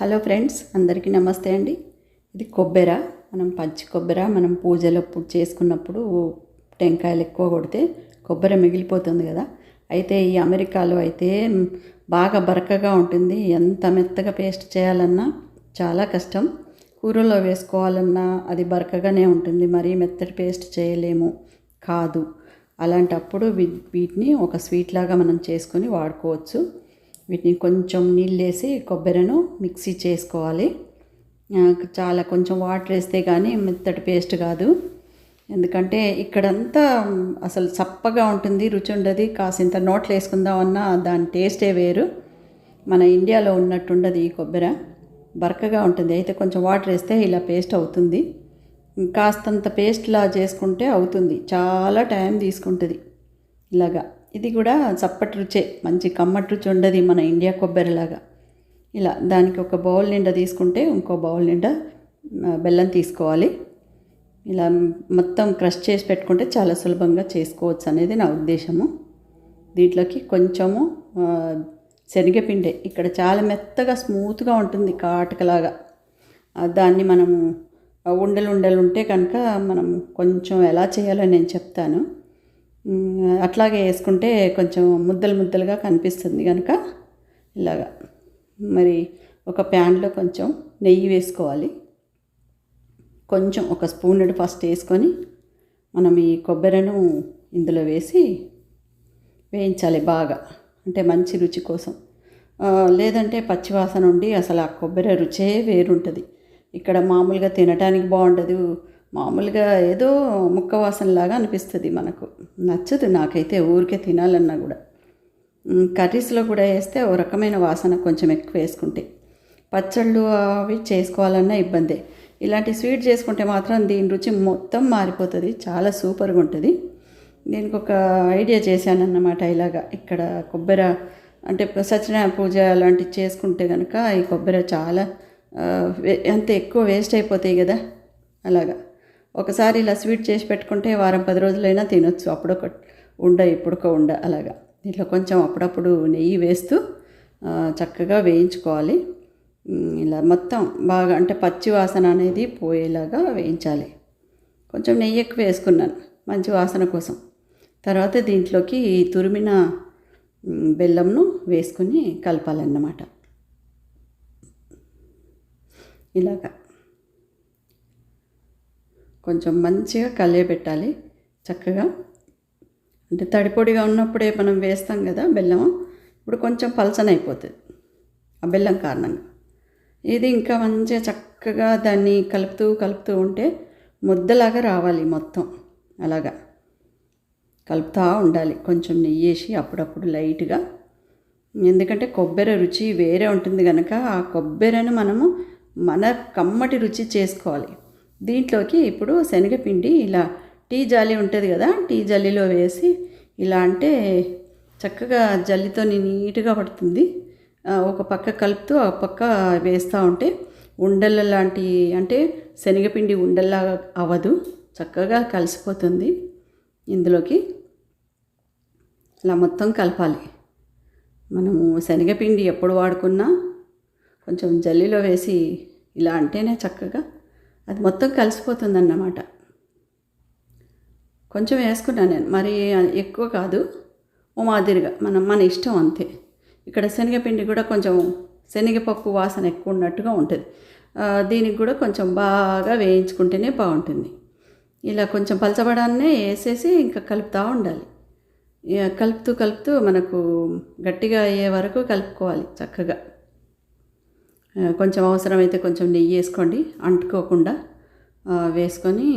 Hello friends అందరికీ నమస్తే అండి. ఇది కొబ్బెర. మనం పచ్చి కొబ్బెర మనం పూజలు చేసుకున్నప్పుడు టెంకాయలు ఎక్కువ కొడితే కొబ్బరి మిగిలిపోతుంది కదా. అయితే ఈ అమెరికాలో అయితే బాగా బరకగా ఉంటుంది. ఎంత మెత్తగా పేస్ట్ చేయాలన్నా చాలా కష్టం. కూరలో వేసుకోవాలన్నా అది బరకగానే ఉంటుంది. మరీ మెత్తటి పేస్ట్ చేయలేము. కాదు. అలాంటప్పుడు వీటిని ఒక స్వీట్ లాగా మనం చేసుకొని వాడుకోవచ్చు. వీటిని కొంచెం నీళ్ళేసి కొబ్బరిను మిక్సీ చేసుకోవాలి. చాలా కొంచెం వాటర్ వేస్తే కానీ మెత్తటి పేస్ట్ కాదు. ఎందుకంటే ఇక్కడంతా అసలు చప్పగా ఉంటుంది రుచి ఉండదు కాసింత నోట్లు వేసుకుందామన్నా దాని టేస్టే వేరు. మన ఇండియాలో ఉన్నట్టు ఉండదు ఈ కొబ్బరి. బరకగా ఉంటుంది. అయితే కొంచెం వాటర్ వేస్తే ఇలా పేస్ట్ అవుతుంది. కాస్తంత పేస్ట్లా చేసుకుంటే అవుతుంది. చాలా టైం తీసుకుంటుంది ఇలాగా. ఇది కూడా చప్పటి రుచే మంచి కమ్మటి రుచి ఉండదు మన ఇండియా కొబ్బరిలాగా. ఇలా దానికి ఒక బౌల్ నిండా తీసుకుంటే ఇంకో బౌల్ నిండా బెల్లం తీసుకోవాలి. ఇలా మొత్తం క్రష్ చేసి పెట్టుకుంటే చాలా సులభంగా చేసుకోవచ్చు అనేది నా ఉద్దేశము. దీంట్లోకి కొంచెము శనగపిండే ఇక్కడ చాలా మెత్తగా స్మూత్గా ఉంటుంది కాటకలాగా. దాన్ని మనము ఉండలు ఉండలు ఉంటే కనుక మనం కొంచెం ఎలా చేయాలో నేను చెప్తాను. అట్లాగే వేసుకుంటే కొంచెం ముద్దలు ముద్దలుగా కనిపిస్తుంది కనుక ఇలాగా. మరి ఒక ప్యాన్లో కొంచెం నెయ్యి వేసుకోవాలి. కొంచెం ఒక స్పూన్ ఫస్ట్ వేసుకొని మనం ఈ కొబ్బరిను ఇందులో వేసి వేయించాలి బాగా అంటే మంచి రుచి కోసం. లేదంటే పచ్చివాసన ఉండి అసలు ఆ కొబ్బరి రుచే వేరుంటుంది. ఇక్కడ మామూలుగా తినడానికి బాగుండదు మామూలుగా ఏదో ముక్క వాసనలాగా అనిపిస్తుంది మనకు. నచ్చదు నాకైతే ఊరికే తినాలన్నా కూడా. కర్రీస్లో కూడా వేస్తే ఓ రకమైన వాసన కొంచెం ఎక్కువ వేసుకుంటే. పచ్చళ్ళు అవి చేసుకోవాలన్నా ఇబ్బందే. ఇలాంటి స్వీట్ చేసుకుంటే మాత్రం దీని రుచి మొత్తం మారిపోతుంది. చాలా సూపర్గా ఉంటుంది. దీనికి ఒక ఐడియా చేశానన్నమాట ఇలాగా. ఇక్కడ కొబ్బరి అంటే సత్యనారాయణ పూజ అలాంటివి చేసుకుంటే కనుక ఈ కొబ్బరి చాలా అంత ఎక్కువ వేస్ట్ అయిపోతాయి కదా. అలాగా. ఒకసారి ఇలా స్వీట్ చేసి పెట్టుకుంటే వారం పది రోజులైనా తినొచ్చు. అప్పుడొక ఉండ ఇప్పుడొక ఉండ అలాగా. దీంట్లో కొంచెం అప్పుడప్పుడు నెయ్యి వేస్తూ చక్కగా వేయించుకోవాలి. ఇలా మొత్తం బాగా అంటే పచ్చి వాసన అనేది పోయేలాగా వేయించాలి. కొంచెం నెయ్యి ఎక్కువ వేసుకున్నాను మంచి వాసన కోసం. తర్వాత దీంట్లోకి ఈ తురిమిన బెల్లంను వేసుకుని కలపాలన్నమాట. ఇలాగా. కొంచెం మంచిగా కలియబెట్టాలి చక్కగా. అంటే తడిపొడిగా ఉన్నప్పుడే మనం వేస్తాం కదా బెల్లం ఇప్పుడు కొంచెం పల్చన అయిపోతుంది ఆ బెల్లం కారణంగా. ఇది ఇంకా మంచిగా చక్కగా దాన్ని కలుపుతూ కలుపుతూ ఉంటే ముద్దలాగా రావాలి మొత్తం అలాగా. కలుపుతూ ఉండాలి కొంచెం నెయ్యి వేసి అప్పుడప్పుడు లైట్గా. ఎందుకంటే కొబ్బరి రుచి వేరే ఉంటుంది కనుక ఆ కొబ్బరిని మనము మన కమ్మటి రుచి చేసుకోవాలి. దీంట్లోకి ఇప్పుడు శనగపిండి ఇలా టీ జాలి ఉంటుంది కదా టీ జల్లిలో వేసి ఇలా అంటే చక్కగా జల్లితో నీట్గా పడుతుంది. ఒక పక్క కలుపుతూ ఒక పక్క వేస్తూ ఉంటే ఉండల లాంటి అంటే శనగపిండి ఉండల్లా అవ్వదు చక్కగా కలిసిపోతుంది ఇందులోకి. ఇలా మొత్తం కలపాలి. మనము శనగపిండి ఎప్పుడు వాడుకున్నా కొంచెం జల్లిలో వేసి ఇలా అంటేనే చక్కగా అది మొత్తం కలిసిపోతుందన్నమాట. కొంచెం వేసుకున్నాను నేను. మరి ఎక్కువ కాదు. ఓ మాదిరిగా మనం మన ఇష్టం అంతే. ఇక్కడ శనగపిండి కూడా కొంచెం శనగపప్పు వాసన ఎక్కువ ఉన్నట్టుగా ఉంటుంది. దీనికి కూడా కొంచెం బాగా వేయించుకుంటేనే బాగుంటుంది. ఇలా కొంచెం పలచబడాన్నే వేసేసి ఇంకా కలుపుతూ ఉండాలి. కలుపుతూ కలుపుతూ మనకు గట్టిగా అయ్యే వరకు కలుపుకోవాలి చక్కగా. కొంచెం అవసరమైతే కొంచెం నెయ్యి వేసుకోండి. అంటుకోకుండా వేసుకొని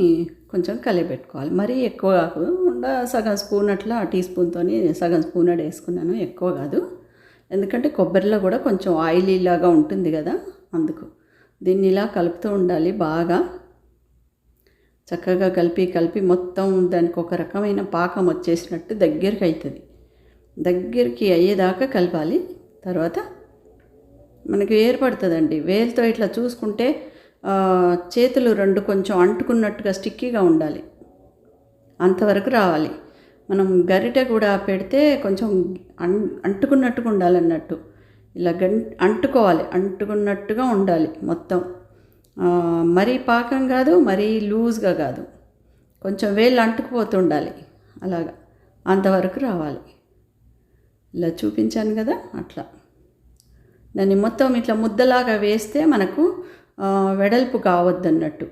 కొంచెం కలిపెట్టుకోవాలి. మరీ ఎక్కువ కాకుండా సగం స్పూన్ అట్లా టీ స్పూన్తో సగం స్పూన్ అడి వేసుకున్నాను. ఎక్కువ కాదు. ఎందుకంటే కొబ్బరిలో కూడా కొంచెం ఆయిలీ లాగా ఉంటుంది కదా అందుకు. దీన్ని ఇలా కలుపుతూ ఉండాలి బాగా. చక్కగా కలిపి కలిపి మొత్తం దానికి ఒక రకమైన పాకం వచ్చేసినట్టు దగ్గరికి అవుతుంది దగ్గరికి అయ్యేదాకా కలపాలి. తర్వాత మనకి ఏర్పడుతుందండి. వేలుతో ఇట్లా చూసుకుంటే చేతులు రెండు కొంచెం అంటుకున్నట్టుగా స్టిక్కీగా ఉండాలి. అంతవరకు రావాలి. మనం గరిటె కూడా పెడితే కొంచెం అం అంటుకున్నట్టుగా ఉండాలన్నట్టు. ఇలా గం అంటుకోవాలి. అంటుకున్నట్టుగా ఉండాలి మొత్తం. మరీ పాకం కాదు మరీ లూజ్గా కాదు. కొంచెం వేళ్ళు అంటుకుపోతుండాలి అలాగా. అంతవరకు రావాలి. ఇలా చూపించాను కదా అట్లా. దాన్ని మొత్తం ఇట్లా ముద్దలాగా వేస్తే మనకు వెడల్పు కావద్దన్నట్టు.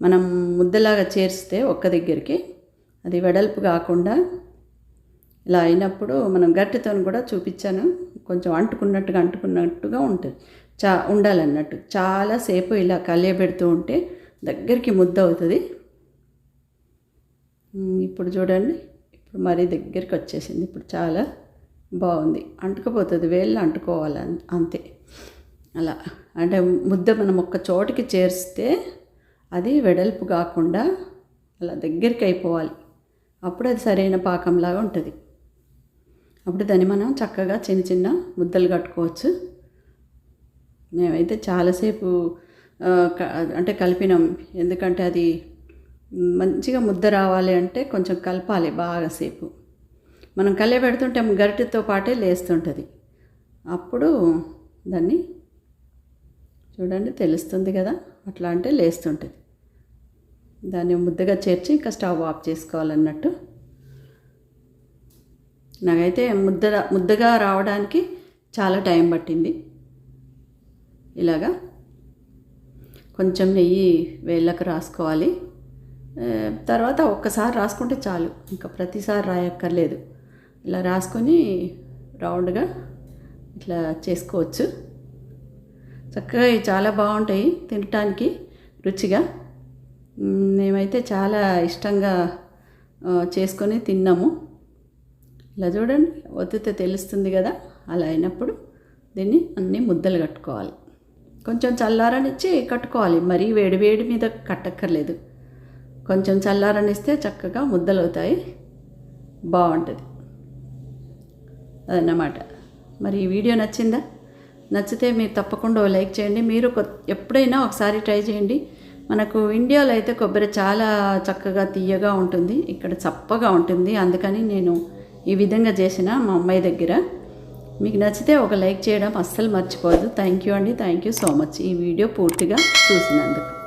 మనం ముద్దలాగా చేరిస్తే ఒక్క దగ్గరికి అది వెడల్పు కాకుండా ఇలా అయినప్పుడు మనం గట్టితో కూడా చూపించాను. కొంచెం అంటుకున్నట్టుగా అంటుకున్నట్టుగా ఉంటుంది. చా ఉండాలన్నట్టు. చాలాసేపు ఇలా కలియబెడుతూ ఉంటే దగ్గరికి ముద్ద అవుతుంది. ఇప్పుడు చూడండి. ఇప్పుడు మరీ దగ్గరికి వచ్చేసింది. ఇప్పుడు చాలా బాగుంది. అంటుకుపోతుంది వేళ్ళు అంటుకోవాలి అంతే. అలా. అంటే ముద్ద మనం ఒక్క చోటికి చేరిస్తే అది వెడల్పు కాకుండా అలా దగ్గరికి అయిపోవాలి. అప్పుడు అది సరైన పాకంలాగా ఉంటుంది. అప్పుడు దాన్ని మనం చక్కగా చిన్న చిన్న ముద్దలు కట్టుకోవచ్చు. మేమైతే చాలాసేపు అంటే కలిపినాం. ఎందుకంటే అది మంచిగా ముద్ద రావాలి అంటే కొంచెం కలపాలి బాగా సేపు. మనం కలే పెడుతుంటే గరిటెతో పాటే లేస్తుంటుంది. అప్పుడు దాన్ని చూడండి తెలుస్తుంది కదా అట్లా అంటే లేస్తుంటుంది. దాన్ని ముద్దగా చేర్చి ఇంకా స్టవ్ ఆఫ్ చేసుకోవాలన్నట్టు. నాకైతే ముద్ద ముద్దగా రావడానికి చాలా టైం పట్టింది. ఇలాగా కొంచెం నెయ్యి వేళ్ళకు రాసుకోవాలి. తర్వాత ఒక్కసారి రాసుకుంటే చాలు. ఇంకా ప్రతిసారి రాయక్కర్లేదు. ఇలా రాసుకొని రౌండ్గా ఇట్లా చేసుకోవచ్చు. చక్కగా ఇవి చాలా బాగుంటాయి తినటానికి రుచిగా. మేమైతే చాలా ఇష్టంగా చేసుకొని తిన్నాము. ఇలా చూడండి ఒత్తితే తెలుస్తుంది కదా అలా అయినప్పుడు దీన్ని అన్ని ముద్దలు కట్టుకోవాలి. కొంచెం చల్లారనిచ్చి కట్టుకోవాలి మరీ వేడి వేడి మీద కట్టక్కర్లేదు. కొంచెం చల్లారనిస్తే చక్కగా ముద్దలు అవుతాయి బాగుంటుంది. అదన్నమాట. మరి ఈ వీడియో నచ్చిందా? నచ్చితే మీరు తప్పకుండా ఓ లైక్ చేయండి. మీరు ఎప్పుడైనా ఒకసారి ట్రై చేయండి. మనకు ఇండియాలో అయితే కొబ్బరి చాలా చక్కగా తీయగా ఉంటుంది. ఇక్కడ చప్పగా ఉంటుంది. అందుకని నేను ఈ విధంగా చేసిన మా అమ్మాయి దగ్గర. మీకు నచ్చితే ఒక లైక్ చేయడం అస్సలు మర్చిపోదు థ్యాంక్ యూ అండి. Thank you so much. ఈ వీడియో పూర్తిగా చూసినందుకు.